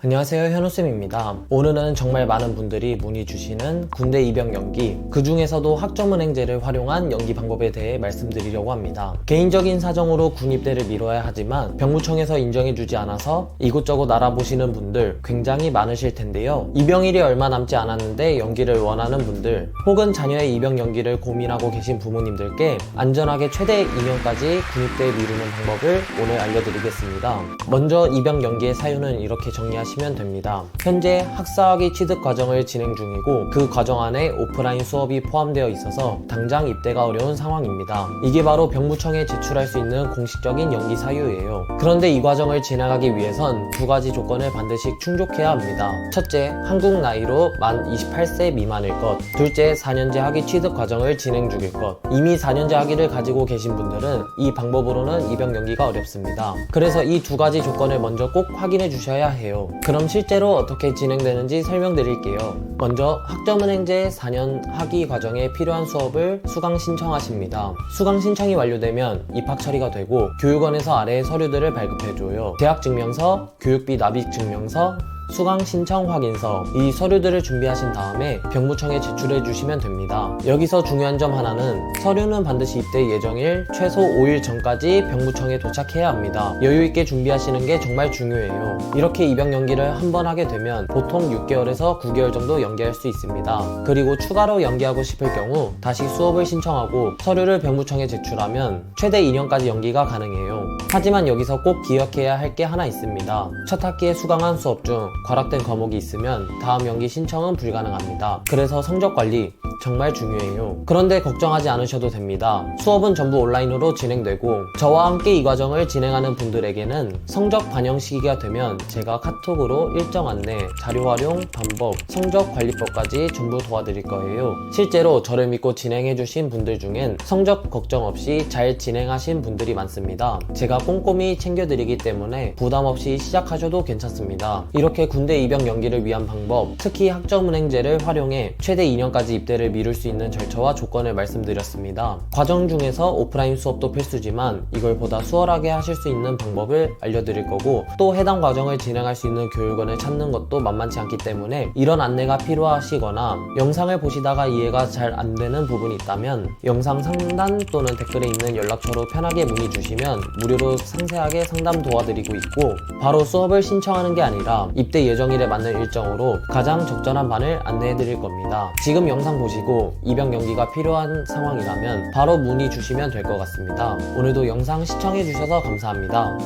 안녕하세요 현우쌤입니다. 오늘은 정말 많은 분들이 문의 주시는 군대 입영 연기 그 중에서도 학점은행제를 활용한 연기 방법에 대해 말씀드리려고 합니다. 개인적인 사정으로 군 입대를 미뤄야 하지만 병무청에서 인정해주지 않아서 이곳저곳 알아보시는 분들 굉장히 많으실 텐데요. 입영일이 얼마 남지 않았는데 연기를 원하는 분들 혹은 자녀의 입영 연기를 고민하고 계신 부모님들께 안전하게 최대 2년까지 군 입대 미루는 방법을 오늘 알려드리겠습니다. 먼저 입영 연기의 사유는 이렇게 정리하시 면 됩니다. 현재 학사학위 취득 과정을 진행 중이고 그 과정 안에 오프라인 수업이 포함되어 있어서 당장 입대가 어려운 상황입니다. 이게 바로 병무청에 제출할 수 있는 공식적인 연기 사유예요. 그런데 이 과정을 지나가기 위해선 두 가지 조건을 반드시 충족해야 합니다. 첫째, 한국 나이로 만 28세 미만일 것. 둘째, 4년제 학위 취득 과정을 진행 중일 것. 이미 4년제 학위를 가지고 계신 분들은 이 방법으로는 입영 연기가 어렵습니다. 그래서 이 두 가지 조건을 먼저 꼭 확인해 주셔야 해요. 그럼 실제로 어떻게 진행되는지 설명드릴게요. 먼저 학점은행제 4년 학위 과정에 필요한 수업을 수강 신청하십니다. 수강 신청이 완료되면 입학 처리가 되고 교육원에서 아래의 서류들을 발급해줘요. 대학 증명서, 교육비 납입 증명서, 수강 신청 확인서 이 서류들을 준비하신 다음에 병무청에 제출해 주시면 됩니다. 여기서 중요한 점 하나는 서류는 반드시 입대 예정일 최소 5일 전까지 병무청에 도착해야 합니다. 여유 있게 준비하시는 게 정말 중요해요. 이렇게 입영 연기를 한 번 하게 되면 보통 6개월에서 9개월 정도 연기할 수 있습니다. 그리고 추가로 연기하고 싶을 경우 다시 수업을 신청하고 서류를 병무청에 제출하면 최대 2년까지 연기가 가능해요. 하지만 여기서 꼭 기억해야 할 게 하나 있습니다. 첫 학기에 수강한 수업 중 과락된 과목이 있으면 다음 연기 신청은 불가능합니다. 그래서 성적 관리 정말 중요해요. 그런데 걱정하지 않으셔도 됩니다. 수업은 전부 온라인으로 진행되고 저와 함께 이 과정을 진행하는 분들에게는 성적 반영 시기가 되면 제가 카톡으로 일정 안내, 자료 활용 방법, 성적 관리법까지 전부 도와드릴 거예요. 실제로 저를 믿고 진행해주신 분들 중엔 성적 걱정 없이 잘 진행하신 분들이 많습니다. 제가 꼼꼼히 챙겨드리기 때문에 부담 없이 시작하셔도 괜찮습니다. 이렇게 군대 입영 연기를 위한 방법, 특히 학점은행제를 활용해 최대 2년까지 입대를 미룰 수 있는 절차와 조건을 말씀드렸습니다. 과정 중에서 오프라인 수업도 필수지만 이걸 보다 수월하게 하실 수 있는 방법을 알려드릴 거고 또 해당 과정을 진행할 수 있는 교육원을 찾는 것도 만만치 않기 때문에 이런 안내가 필요하시거나 영상을 보시다가 이해가 잘 안 되는 부분이 있다면 영상 상단 또는 댓글에 있는 연락처로 편하게 문의 주시면 무료로 상세하게 상담 도와드리고 있고 바로 수업을 신청하는 게 아니라 입대 예정일에 맞는 일정으로 가장 적절한 반을 안내해 드릴 겁니다. 지금 영상 보시 고 입영 연기가 필요한 상황이라면 바로 문의 주시면 될 것 같습니다. 오늘도 영상 시청해 주셔서 감사합니다.